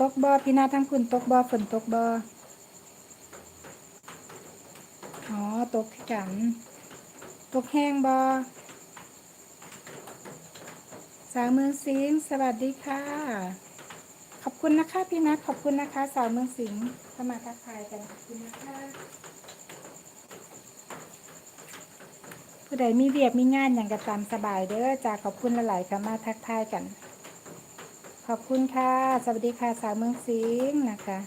ตกบอพี่นาทั้งคุณตกบอฝนตกบออ๋อตกกันตกแห้งบอสาวเมืองสิงสวัสดีค่ะ ขอบคุณนะคะพี่นัทขอบคุณนะคะ สาวเมืองสิงห์เข้ามาทักทายกันขอบคุณนะคะผู้ใดมีเวียกมีงานอย่างกระตามสบายเด้อจ้าขอบคุณหลายๆค่ะมาทักทายกัน ขอบคุณค่ะ สวัสดีค่ะสาวเมืองสิงห์นะคะ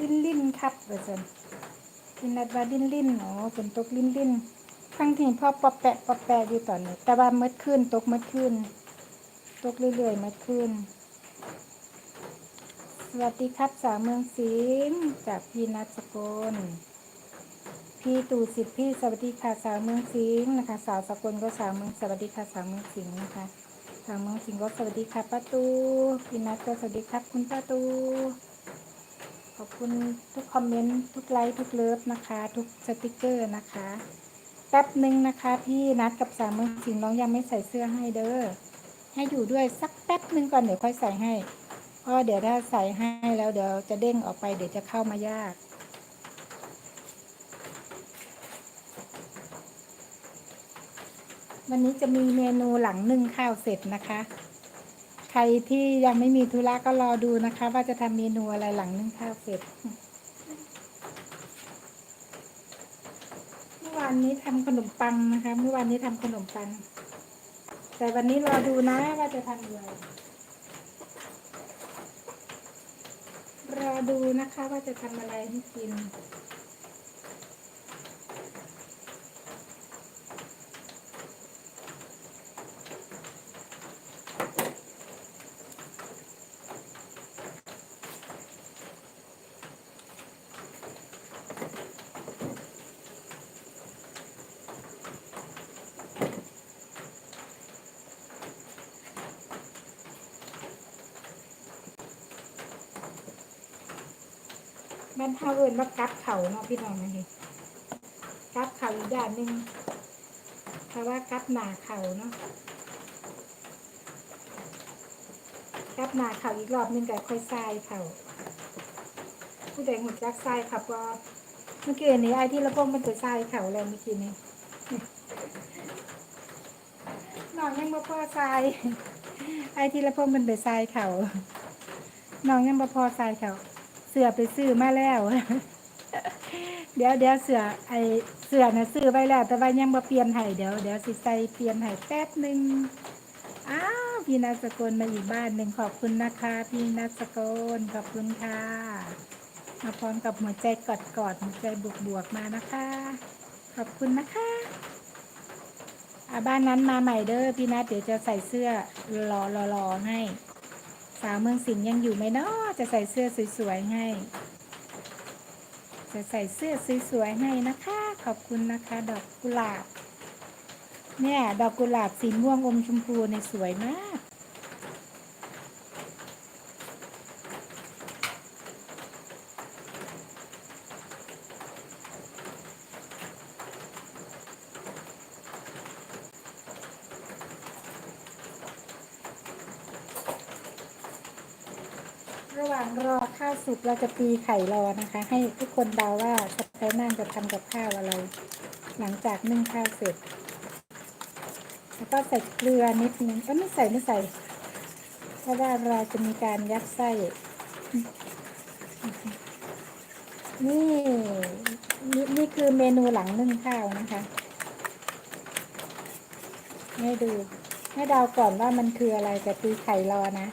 ลิ้นลิ้นครับเบอร์เซนกินนัดว่าลิ้นลิ้นอ๋อฝนตกลิ้นลิ้นทั้งที่พ่อปอแปะปอแปะอยู่ตอนนี้ แต่ว่าเมื่อคืนตกเมื่อคืนตกเรื่อยๆเมื่อคืนสวัสดีครับสาวเมืองสิงห์จากพี่นัทสกลพี่ตู่สิทธิ์พี่สวัสดีค่ะสาวเมืองสิงห์นะคะ สาวสกลก็สาวเมืองสวัสดีค่ะสาวเมืองสิงห์นะคะสาวเมืองสิงห์ก็สวัสดีค่ะป้าตูพี่นัทก็สวัสดีครับคุณป้าตู ขอบคุณทุกคอมเมนต์ ทุกไลค์ ทุกเลิฟนะคะ ทุกสติกเกอร์นะคะ แป๊บหนึ่งนะคะพี่นัดกับสามเมืองสิงห์น้องยังไม่ใส่เสื้อให้เด้อ ให้อยู่ด้วยสักแป๊บหนึ่งก่อนเดี๋ยวค่อยใส่ให้เพราะเดี๋ยวถ้าใส่ให้แล้วเดี๋ยวจะเด้งออกไปเดี๋ยวจะเข้ามายากวันนี้จะมีเมนูหลังนึ่งข้าวเสร็จนะคะ ใครที่ยังไม่มีธุระก็รอดูนะคะ ว่าจะทำเมนูอะไรหลังนึ่งข้าวเสร็จเมื่อวานนี้ทำขนมปังนะคะ เมื่อวานนี้ทำขนมปัง แต่วันนี้รอดูนะว่าจะทำอะไรรอดูนะคะว่าจะทำอะไรให้กิน บ้านเฮาเอิ้นว่ากัดเขาเนาะพี่น้องนะเห็นกัดเขาอีกอย่างหนึ่งเพราะว่ากัดหนาเขาเนาะกัดหนาเขาอีกรอบหนึงก็ค่อยทรายเขาผู้ใดหุ่นจักทรายค่ะก็เมื่อกี้นี้ไอ้ที่ระพงมันไปทรายเขาแล้วเมื่อกี้นี้น้องยังบ่พอทรายไอ้ที่ระพงมันไปทรายเขาน้องยังบ่พอทรายเขา เสือไปซื้อมาแล้ว เดี๋ยวเดี๋ยวเสือไอเสือนะซื้อไว้แล้ว แต่ว่ายังมาเปลี่ยนให้เดี๋ยวเดี๋ยวสิใส่เปลี่ยนให้แป๊บหนึ่งอ้าวพี่นัสกลมาอีกบ้านหนึ่งขอบคุณนะคะ พี่นัสกลขอบคุณค่ะมาพร้อมกับหัวใจกอดกอดหัวใจบวกบวกมานะคะ ขอบคุณนะคะอาบ้านนั้นมาใหม่เด้อพี่นัทเดี๋ยวจะใส่เสื้อรอรอรอให้ สาวเมืองสิงห์ยังอยู่ไหมเนาะจะใส่เสื้อสวยๆให้ จะใส่เสื้อสวยๆให้นะคะ ขอบคุณนะคะ ดอกกุหลาบ เนี่ย ดอกกุหลาบสีม่วงอมชมพูในสวยมาก ระหว่างรอข้าวสุกเราจะตีไข่รอนะคะ ให้ทุกคนเดาว่าสไปนั่นจะทำกับข้าวอะไร หลังจากนึ่งข้าวเสร็จ แล้วก็ใส่เกลือนิดนึงก็ไม่ใส่ไม่ใส่เพราะว่าเราจะมีการยัดไส้ นี่นี่นี่คือเมนูหลังนึ่งข้าวนะคะให้ดูให้เดาก่อนว่ามันคืออะไรแต่ตีไข่รอนะ